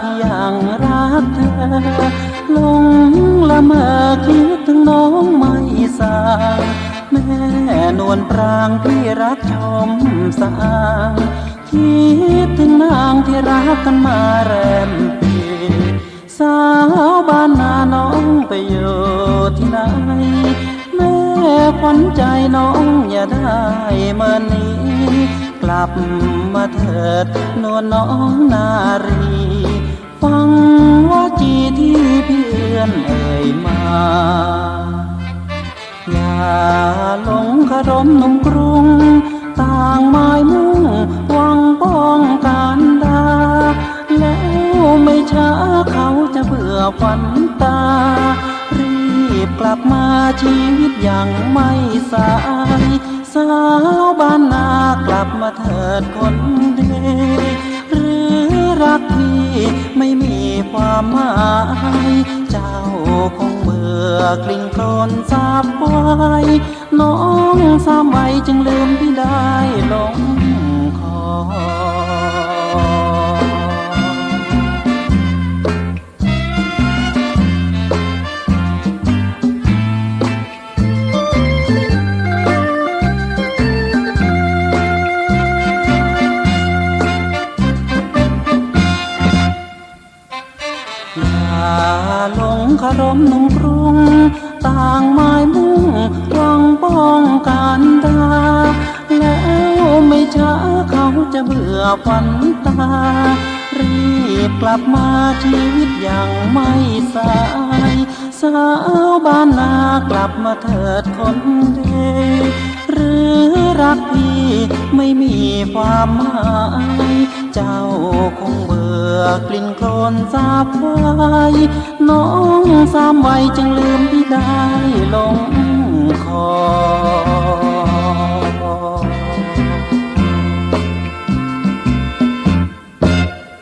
พี่ยังรักเธอลงละเมอคิดถึงน้องไม่สางแม่นวลปรางพี่รักชมสางคิดถึงนางที่รักกันมาแรมปีสาวบ้านนาน้องไปอยู่ที่ไหนแม่ขวัญใจน้องอย่าได้เมื่อนี้ กลับมาเถิดนวลน้องนารี ฟังว่าจีที่เพื่อนเอ่ยมา อย่าหลงคารมนุ่มกรุง ต่างหมายมุ่งหวังป้องกันดา แล้วไม่ช้าเขาจะเบื่อฝันตา รีบกลับมาชีวิตยังไม่สาย สาวบ้านนากลับมาเถิดคนเดีห รักพี่ไม่มีความหมายเจ้าคงเบื่อกลิ่นโคลนสาบไว้น้องสามัยจึงลืมพี่ได้ลง อย่าหลงคารมหนุ่มกรุง ต่างหมายมุ่งหวังป้องกันดา แล้วไม่ช้าเขาจะเบื่อฝันตา รีบกลับมาชีวิตยังไม่สาย สาวบ้านนากลับมาเถิดคนเดี รักพี่ไม่มีความหมายเจ้าคงเบื่อกลิ่นโคลนสาบไว้น้องสามวัยจึงลืมพี่ได้ลง